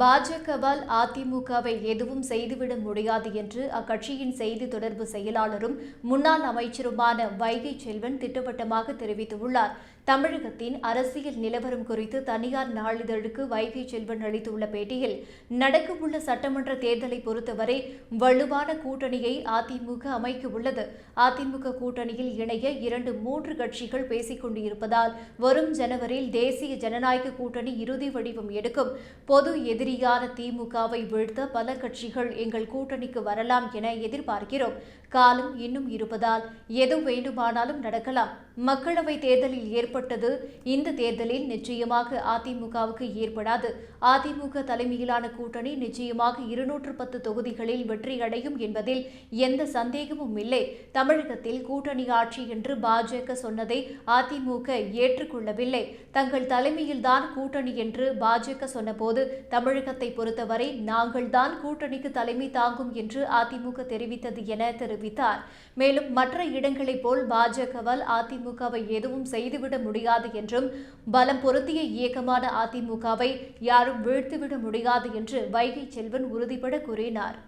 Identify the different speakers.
Speaker 1: பாஜகவால் அதிமுகவை எதுவும் செய்துவிட முடியாது என்று அக்கட்சியின் செய்தி தொடர்பு செயலாளரும் முன்னாள் அமைச்சருமான வைகை செல்வன் திட்டவட்டமாக தெரிவித்துள்ளார். தமிழகத்தின் அரசியல் நிலவரம் குறித்து தனியார் நாளிதழுக்கு வைகை செல்வன் அளித்துள்ள பேட்டியில் நடக்கவுள்ள சட்டமன்ற தேர்தலை பொறுத்தவரை வலுவான கூட்டணியை அதிமுக அமைக்க உள்ளது அதிமுக கூட்டணியில் இணைய இரண்டு மூன்று கட்சிகள் பேசிக் கொண்டிருப்பதால் வரும் ஜனவரியில் தேசிய ஜனநாயக கூட்டணி இறுதி வடிவம் எடுக்கும். பொது எதிரியான திமுகவை வீழ்த்த பல கட்சிகள் எங்கள் கூட்டணிக்கு வரலாம் என எதிர்பார்க்கிறோம். காலம் இன்னும் இருப்பதால் எது வேண்டுமானாலும் நடக்கலாம். மக்களவை தேர்தலில் ஏற்பட்டது இந்த தேர்தலில் நிச்சயமாக அதிமுகவுக்கு ஏற்படாது. அதிமுக தலைமையிலான கூட்டணி நிச்சயமாக இருநூற்று பத்து தொகுதிகளில் வெற்றியடையும் என்பதில் எந்த சந்தேகமும் இல்லை. தமிழகத்தில் கூட்டணி ஆட்சி என்று பாஜக சொன்னதை அதிமுக ஏற்றுக்கொள்ளவில்லை. தங்கள் தலைமையில்தான் கூட்டணி என்று பாஜக சொன்னபோது தமிழக தமிழகத்தை பொறுத்தவரை நாங்கள்தான் கூட்டணிக்கு தலைமை தாங்கும் என்று அதிமுக தெரிவித்தது என தெரிவித்தார். மேலும் மற்ற இடங்களைப் போல் பாஜகவால் அதிமுகவை எதுவும் செய்துவிட முடியாது என்றும் பலம் பொருத்திய இயக்கமான அதிமுகவை யாரும் வீழ்த்துவிட முடியாது என்று வைகை செல்வன் உறுதிபட கூறினார்.